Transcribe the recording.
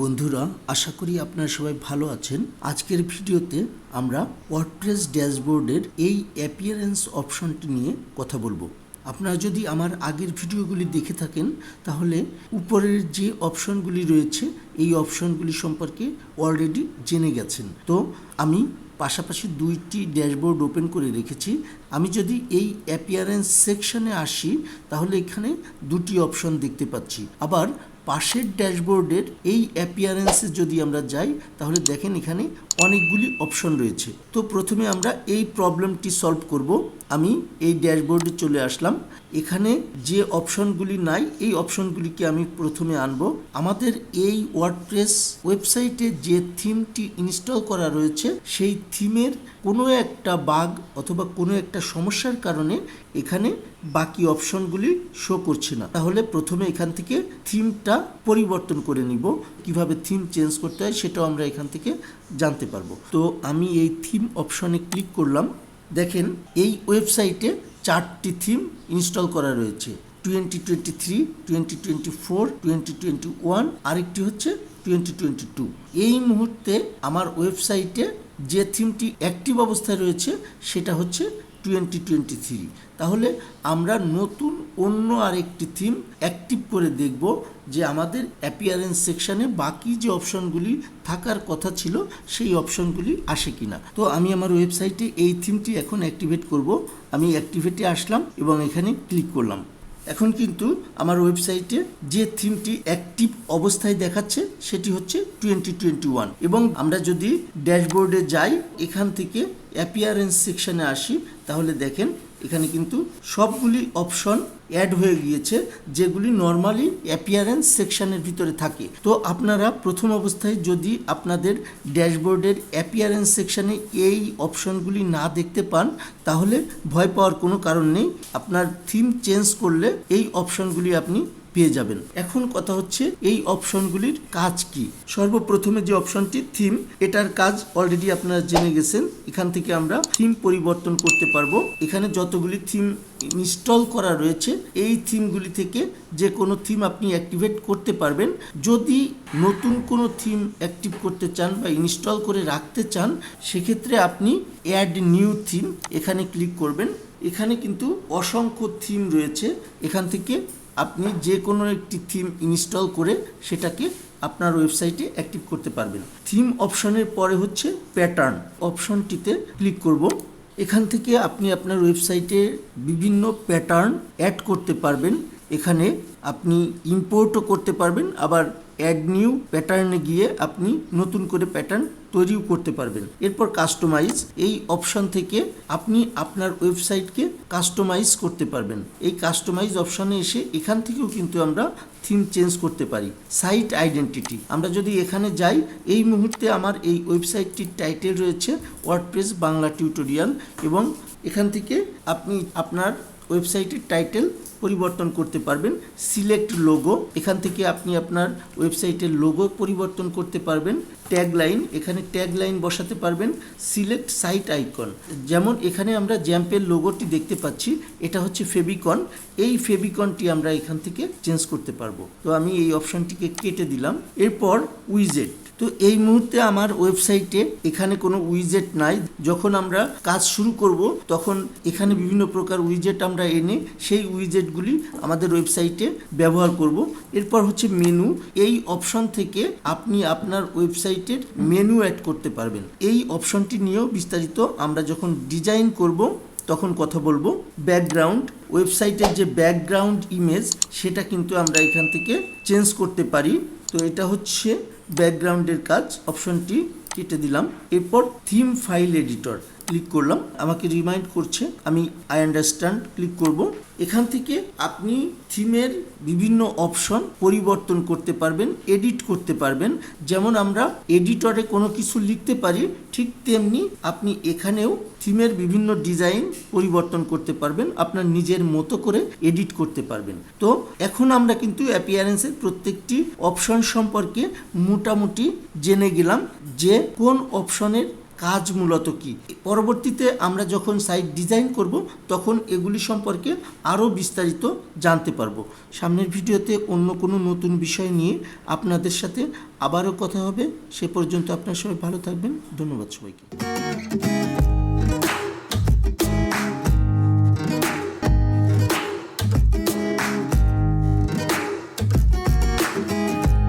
বন্ধুরা, আশা করি আপনারা সবাই ভালো আছেন। আজকের ভিডিওতে আমরা ওয়ার্ডপ্রেস ড্যাশবোর্ডের এই অ্যাপিয়ারেন্স অপশনটি নিয়ে কথা বলব। আপনারা যদি আমার আগের ভিডিওগুলি দেখে থাকেন, তাহলে উপরের যে অপশনগুলি রয়েছে, এই অপশনগুলি সম্পর্কে অলরেডি জেনে গেছেন। তো আমি পাশাপাশি দুইটি ড্যাশবোর্ড ওপেন করে রেখেছি। আমি যদি এই অ্যাপিয়ারেন্স সেকশনে আসি, তাহলে এখানে দুটি অপশন দেখতে পাচ্ছি। আবার পাশের ড্যাশবোর্ডের এই অ্যাপিয়ারেন্সে যদি আমরা যাই, তাহলে দেখেন এখানে অনেকগুলি অপশন রয়েছে। তো প্রথমে আমরা এই প্রবলেমটি সলভ করব। আমি এই ড্যাশবোর্ডে চলে আসলাম। এখানে যে অপশনগুলি নাই, এই অপশনগুলিকে আমি প্রথমে আনব। আমাদের এই ওয়ার্ডপ্রেস ওয়েবসাইটে যে থিমটি ইনস্টল করা রয়েছে, সেই থিমের কোনো একটা বাগ অথবা কোনো একটা সমস্যার কারণে এখানে বাকি অপশনগুলি শো করছে না। তাহলে প্রথমে এখান থেকে থিমটা পরিবর্তন করে নিব। কীভাবে থিম চেঞ্জ করতে হয় সেটাও আমরা এখান থেকে জানতে পারব। তো আমি এই থিম অপশনে ক্লিক করলাম। দেখেন, এই ওয়েবসাইটে চারটি থিম ইনস্টল করা রয়েছে। Twenty twenty three twenty twenty four twenty twenty one আরেকটি হচ্ছে টোয়েন্টি টোয়েন্টি টু এই মুহূর্তে আমার ওয়েবসাইটে যে থিমটি অ্যাক্টিভ অবস্থায় রয়েছে, সেটা হচ্ছে টোয়েন্টি টোয়েন্টি থ্রি তাহলে আমরা নতুন অন্য আরেকটি থিম অ্যাক্টিভ করে দেখব যে আমাদের অ্যাপিয়ারেন্স সেকশানে বাকি যে অপশনগুলি থাকার কথা ছিল, সেই অপশনগুলি আসে কিনা। তো আমি আমার ওয়েবসাইটে এই থিমটি এখন অ্যাক্টিভেট করব। আমি অ্যাক্টিভেটে আসলাম এবং এখানে ক্লিক করলাম। এখন কিন্তু আমার ওয়েবসাইটে যে থিমটি অ্যাক্টিভ অবস্থায় দেখাচ্ছে, সেটি হচ্ছে টোয়েন্টি টোয়েন্টি ওয়ান এবং আমরা যদি ড্যাশবোর্ডে যাই, এখান থেকে অ্যাপিয়ারেন্স সেকশনে আসি, তাহলে দেখেন এখানে কিন্তু সবগুলি অপশন অ্যাড হয়ে গিয়েছে, যেগুলি নর্মালি অ্যাপিয়ারেন্স সেকশনের ভিতরে থাকে। তো আপনারা প্রথম অবস্থায় যদি আপনাদের ড্যাশবোর্ডের অ্যাপিয়ারেন্স সেকশনে এই অপশনগুলি না দেখতে পান, তাহলে ভয় পাওয়ার কোনো কারণ নেই। আপনার থিম চেঞ্জ করলে এই অপশনগুলি আপনি পেয়ে যাবেন। এখন কথা হচ্ছে, এই অপশনগুলির কাজ কি? সর্বপ্রথমে যে অপশনটি থিম এটার কাজ অলরেডি আপনারা জেনে গেছেন। এখান থেকে আমরা থিম পরিবর্তন করতে পারব। এখানে যতগুলি থিম ইনস্টল করা রয়েছে, এই থিমগুলি থেকে যে কোনো থিম আপনি অ্যাক্টিভেট করতে পারবেন। যদি নতুন কোনো থিম অ্যাক্টিভ করতে চান বা ইনস্টল করে রাখতে চান, সেক্ষেত্রে আপনি অ্যাড নিউ থিম এখানে ক্লিক করবেন। এখানে কিন্তু অসংখ্য থিম রয়েছে। এখান থেকে আপনি যে কোনো একটি থিম ইনস্টল করে সেটাকে আপনার ওয়েবসাইটে অ্যাক্টিভ করতে পারবেন। থিম অপশনের পরে হচ্ছে প্যাটার্ন অপশনটিতে ক্লিক করব। এখান থেকে আপনি আপনার ওয়েবসাইটে বিভিন্ন প্যাটার্ন অ্যাড করতে পারবেন। এখানে আপনি ইম্পোর্টও করতে পারবেন। আবার অ্যাড নিউ প্যাটার্নে গিয়ে আপনি নতুন করে প্যাটার্ন তৈরিও করতে পারবেন। এরপর কাস্টমাইজ এই অপশন থেকে আপনি আপনার ওয়েবসাইটকে কাস্টমাইজ করতে পারবেন। এই কাস্টমাইজ অপশানে এসে এখান থেকেও কিন্তু আমরা থিম চেঞ্জ করতে পারি। সাইট আইডেন্টিটি আমরা যদি এখানে যাই, এই মুহূর্তে আমার এই ওয়েবসাইটটির টাইটেল রয়েছে ওয়ার্ডপ্রেস বাংলা টিউটোরিয়াল এবং এখান থেকে আপনি আপনার ওয়েবসাইটের টাইটেল পরিবর্তন করতে পারবেন। সিলেক্ট লোগো এখান থেকে আপনি আপনার ওয়েবসাইটের লোগো পরিবর্তন করতে পারবেন। ট্যাগ লাইন এখানে ট্যাগ লাইন বসাতে পারবেন। সিলেক্ট সাইট আইকন যেমন এখানে আমরা জ্যাম্পের লোগোটি দেখতে পাচ্ছি, এটা হচ্ছে ফেবিকন এই ফেবিকনটি আমরা এখান থেকে চেঞ্জ করতে পারব। তো আমি এই অপশনটিকে কেটে দিলাম। এরপর উইজেট তো এই মুহূর্তে আমার ওয়েবসাইটে এখানে কোনো উইজেট নাই। যখন আমরা কাজ শুরু করব, তখন এখানে বিভিন্ন প্রকার উইজেট আমরা এনে সেই উইজেটগুলি আমাদের ওয়েবসাইটে ব্যবহার করব। এরপর হচ্ছে মেনু এই অপশন থেকে আপনি আপনার ওয়েবসাইটের মেনু অ্যাড করতে পারবেন। এই অপশনটি নিয়েও বিস্তারিত আমরা যখন ডিজাইন করব, তখন কথা বলব। ব্যাকগ্রাউন্ড ওয়েবসাইটের যে ব্যাকগ্রাউন্ড ইমেজ সেটা কিন্তু আমরা এখান থেকে চেঞ্জ করতে পারি। তো এটা হচ্ছে ব্যাকগ্রাউন্ডের কাজ অপশনটি কেটে দিলাম। এরপর থিম ফাইল এডিটর ক্লিক করলাম, আমাকে রিমাইন্ড করছে, আমি আই আন্ডারস্ট্যান্ড ক্লিক করব। এখান থেকে আপনি থিমের বিভিন্ন অপশন পরিবর্তন করতে পারবেন এডিট করতে পারবেন। যেমন আমরা এডিটরে কোনো কিছু লিখতে পারি, ঠিক তেমনি আপনি এখানেও থিমের বিভিন্ন ডিজাইন পরিবর্তন করতে পারবেন, আপনার নিজের মতো করে এডিট করতে পারবেন। তো এখন আমরা কিন্তু অ্যাপিয়ারেন্সের প্রত্যেকটি অপশন সম্পর্কে মোটামুটি জেনে গেলাম যে কোন অপশনের কাজ মূলত কি? পরবর্তীতে আমরা যখন সাইট ডিজাইন করব, তখন এগুলি সম্পর্কে আরও বিস্তারিত জানতে পারব। সামনের ভিডিওতে অন্য কোনো নতুন বিষয় নিয়ে আপনাদের সাথে আবারও কথা হবে। সে পর্যন্ত আপনার সবাই ভালো থাকবেন। ধন্যবাদ সবাইকে।